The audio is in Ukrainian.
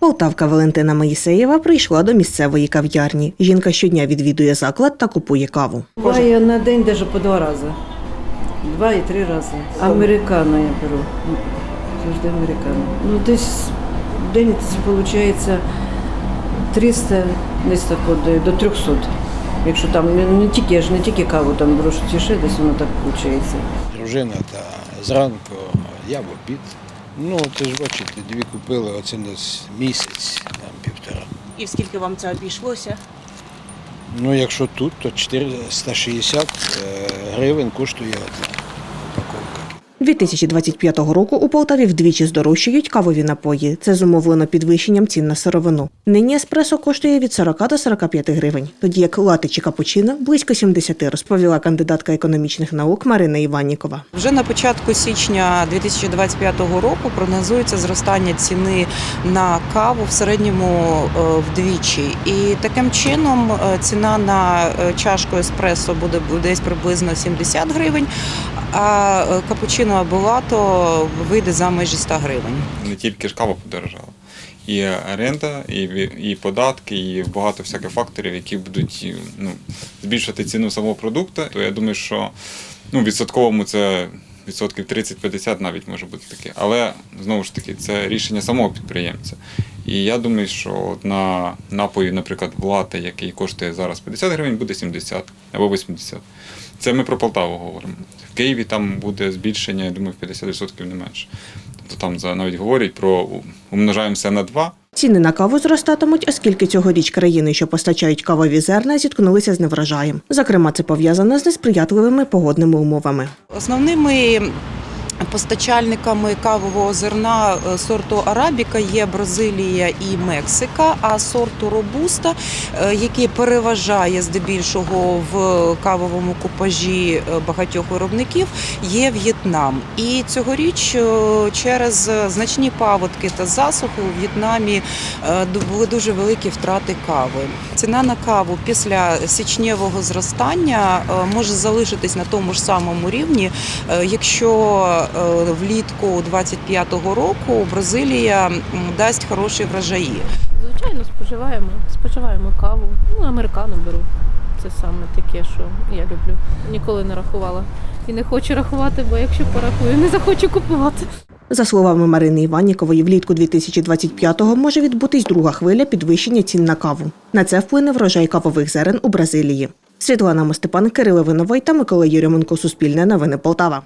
Полтавка Валентина Моїсеєва прийшла до місцевої кав'ярні. Жінка щодня відвідує заклад та купує каву. Буває на день навіть по два рази. Два і три рази. Американо я беру. Завжди американо. Ну, десь в день виходить 300, десь так от, до 300. Якщо там не, тільки, я ж не тільки каву там що тіше, десь воно так виходить. дружина та зранку, я в обід. Ну, ти ж бачите, дві купили, оце десь місяць, там півтора. І скільки вам це обійшлося? Ну, якщо тут, то 460 е, гривень коштує одна. 2025 року у Полтаві вдвічі здорожчають кавові напої. Це зумовлено підвищенням цін на сировину. Нині еспресо коштує від 40 до 45 гривень, тоді як лати чи капучино – близько 70, розповіла кандидатка економічних наук Марина Іваннікова. Вже на початку січня 2025 року прогнозується зростання ціни на каву в середньому е, вдвічі. І таким чином е, ціна на е, чашку еспресо буде десь приблизно 70 гривень, а е, капучино або вато вийде за межі 100 гривень. не тільки ж кава подорожала. І оренда, і, і податки, і багато всяких факторів, які будуть ну, збільшувати ціну самого продукту. То я думаю, що ну, відсотковому це відсотків 30-50 навіть може бути таке. Але знову ж таки, це рішення самого підприємця. І я думаю, що на напої, наприклад, лати, який коштує зараз 50 гривень, буде 70 або 80. Це ми про Полтаву говоримо. В Києві там буде збільшення, я думаю, в 50% не менше. Тобто там за- навіть говорять про умножаємо все на 2, Ціни на каву зростатимуть, оскільки цьогоріч країни, що постачають кавові зерна, зіткнулися з неврожаєм. Зокрема, це пов'язано з несприятливими погодними умовами. Основними постачальниками кавового зерна е, сорту Арабіка є Бразилія і Мексика, а сорту Робуста, е, який переважає здебільшого в кавовому купажі е, багатьох виробників, є В'єтнам. І цьогоріч через значні паводки та засуху у В'єтнамі були дуже великі втрати кави. Ціна на каву після січневого зростання може залишитись на тому ж самому рівні, якщо влітку 25-го року Бразилія дасть хороші врожаї. Звичайно, споживаємо. Споживаємо каву. Ну, американо беру. Це саме таке, що я люблю. Ніколи не рахувала. І не хочу рахувати, бо якщо порахую, не захочу купувати. За словами Марини Іваннікової, влітку 2025-го може відбутись друга хвиля підвищення цін на каву. На це вплине врожай кавових зерен у Бразилії. Світлана Мостепан, Кирило Виновой та Микола Єрьоменко. Суспільне новини Полтава.